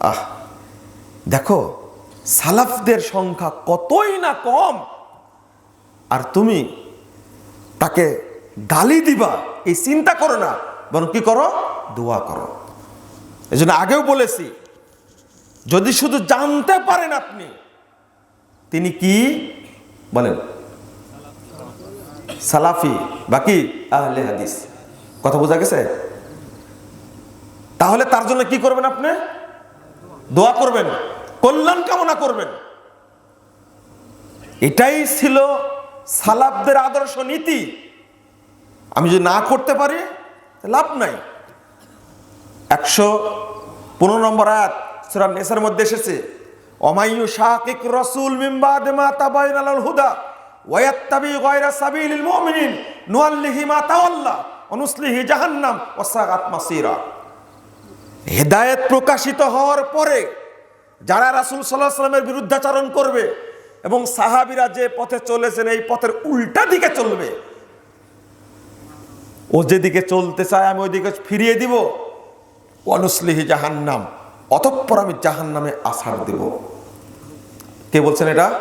আহ, দেখো, সালাফদের সংখ্যা কতই না কম। আর তুমি তাকে গালি দিবা, এই চিন্তা করো না, বরং কি করো? দোয়া করো। এই জন্য আগেও বলেছি, যদি শুধু জানতে পারেন আপনি, তিনি কি? বলেন। সালাফি, বাকি আহলে হাদিস। কথা বোঝা গেছে? তাহলে তার জন্য কি করবেন আপনি? দোয়া করবেন, কল্যাণ কামনা করবেন। এটাই ছিল সালাবদের আদর্শ নীতি। আমি যদি না করতে পারি লাভ নাই। একশো পনেরো নম্বর আয়াত, সুরা নেসার মধ্যে এসেছে অমায়ু শাকিক রসুল মিম্বাদ মা তাবাইন আলাল হুদা ওয়াত্তাবি গায়রা সাবিলিল মুমিনিন, নুআল্লিহি মা তাওয়াল্লা অনুসলিহি জাহান্নাম ওয়াসাগাত মাসিরা। হেদায়েত প্রকাশিত হওয়ার পরে যারা রাসুল আলাইহি সাল্লামের বিরুদ্ধাচরণ করবে এবং সাহাবীরা যে পথে চলেছেন, এই পথের উল্টা দিকে চলবে। ও যেদিকে চলতে চায়, আমি ওইদিকে ফিরিয়ে দিব। অনুসলিহি জাহান্নাম, অতঃপর আমি জাহান্নামে আছাড় দেব। কে বলছেন এটা?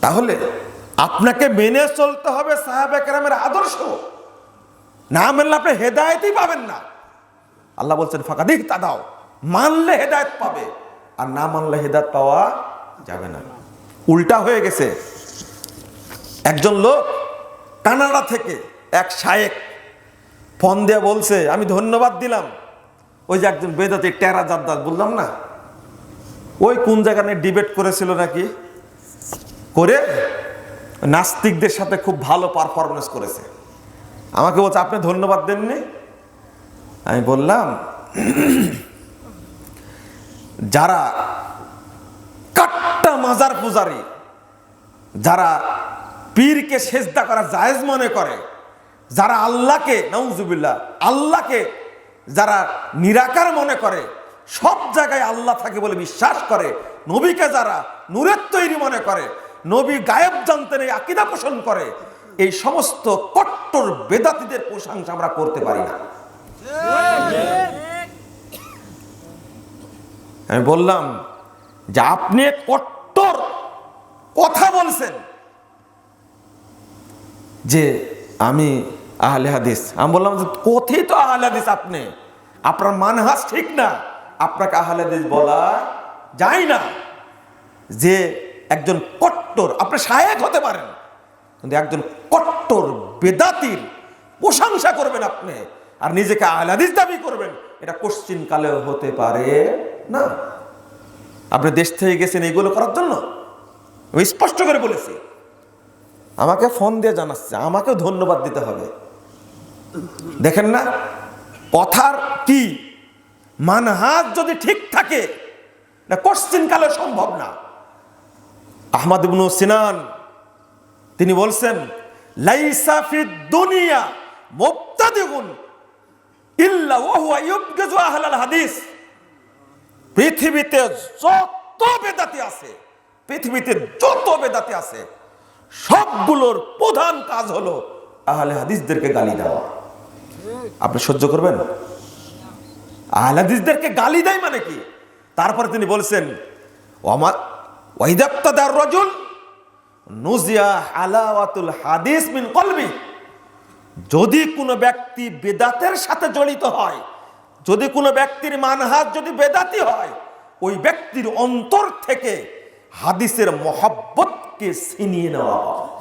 তাহলে আপনাকে মেনে চলতে হবে সাহাবে কেরামের আদর্শ। না মানলে আপনি হেদায়তই পাবেন না। আল্লাহ বলছেন ফাঁকা দিক তা দাও মানলে হেদায়ত পাবে, আর না মানলে হেদায়ত পাওয়া যাবে না। উল্টা হয়ে গেছে। একজন লোক কানাডা থেকে এক শায়েক ফোন দিয়ে বলছে, আমি ধন্যবাদ দিলাম। ওই যে একজন বেদাতি টেরা জাদ্দার বললাম না? ওই কোন জায়গা নিয়ে ডিবেট করেছিল নাকি? করে নাস্তিকদের সাথে খুব ভালো পারফরমেন্স করেছে। আমাকে বলছে, আপনি ধন্যবাদ দেননি? আমি বললাম, যারা কাট্টা মাজার পূজারী, যারা পীরকে সেজদা করা জায়েজ মনে করে, যারা আল্লাহকে, নাউজুবিল্লাহ, আল্লাহকে যারা নিরাকার মনে করে, সব জায়গায় আল্লাহ থাকে বলে বিশ্বাস করে, নবীকে যারা নূরের তৈরি মনে করে, নবী গায়েব জানতেন এই আকিদা পোষণ করে, এই সমস্ত কট্টর বেদাতিদের প্রশংসা আমরা করতে পারি না। আমি বললাম, যে আপনি কট্টর, কথা বলছেন যে আমি আহলে হাদিস। আমি বললাম, যে কথিত আহলে হাদিস আপনি। আপনার মানহাস ঠিক না। আপনাকে আহলে হাদিস বলা যায় না যে একজন কট্টর। আপনি সায়ক হতে পারেন, কিন্তু একজন কট্টর বেদাতির প্রশংসা করবেন আপনি। আর নিজেকে আহলে হাদিস দাবি করবেন। এটা কোশ্চিন কালেও হতে পারে। না। আপনি দেশ থেকে গেছেন এইগুলো করার জন্য? আমি স্পষ্ট করে বলেছি। আমাকে ফোন দিয়ে জানাচ্ছে, আমাকেও ধন্যবাদ দিতে হবে। দেখেন না, কথার কি? মানহাজ যদি ঠিক থাকে, না কোশ্চিন কালে সম্ভব না। আহমদ ইবনু সিনান, তিনি বলছেন, লাইসা ফি দুনিয়া মুবতাদিউন ইল্লা ওয়া হুয়া ইউবগিজু আহলাল হাদিস। পৃথিবীতে যত বেদাতি আছে, পৃথিবীতে যত বেদাতি আছে, সবগুলোর প্রধান কাজ হলো আহলে হাদিসদেরকে গালি দেওয়া। আপনি সহ্য করবেন? আহলে হাদিসদেরকে গালি দেয় মানে কি? তারপরে তিনি বলছেন ওয়ামা ওয়াইদাক্তাদার রজুল নুজিয়া হালাওয়াতুল হাদিস মিন কলবি। যদি কোনো ব্যক্তি বেদাতের সাথে জড়িত হয় যদি কোনো ব্যক্তির মানহাজ যদি বেদাতি হয়, ওই ব্যক্তির অন্তর থেকে হাদিসের মহাব্বতকে ছিনিয়ে নেওয়া হয়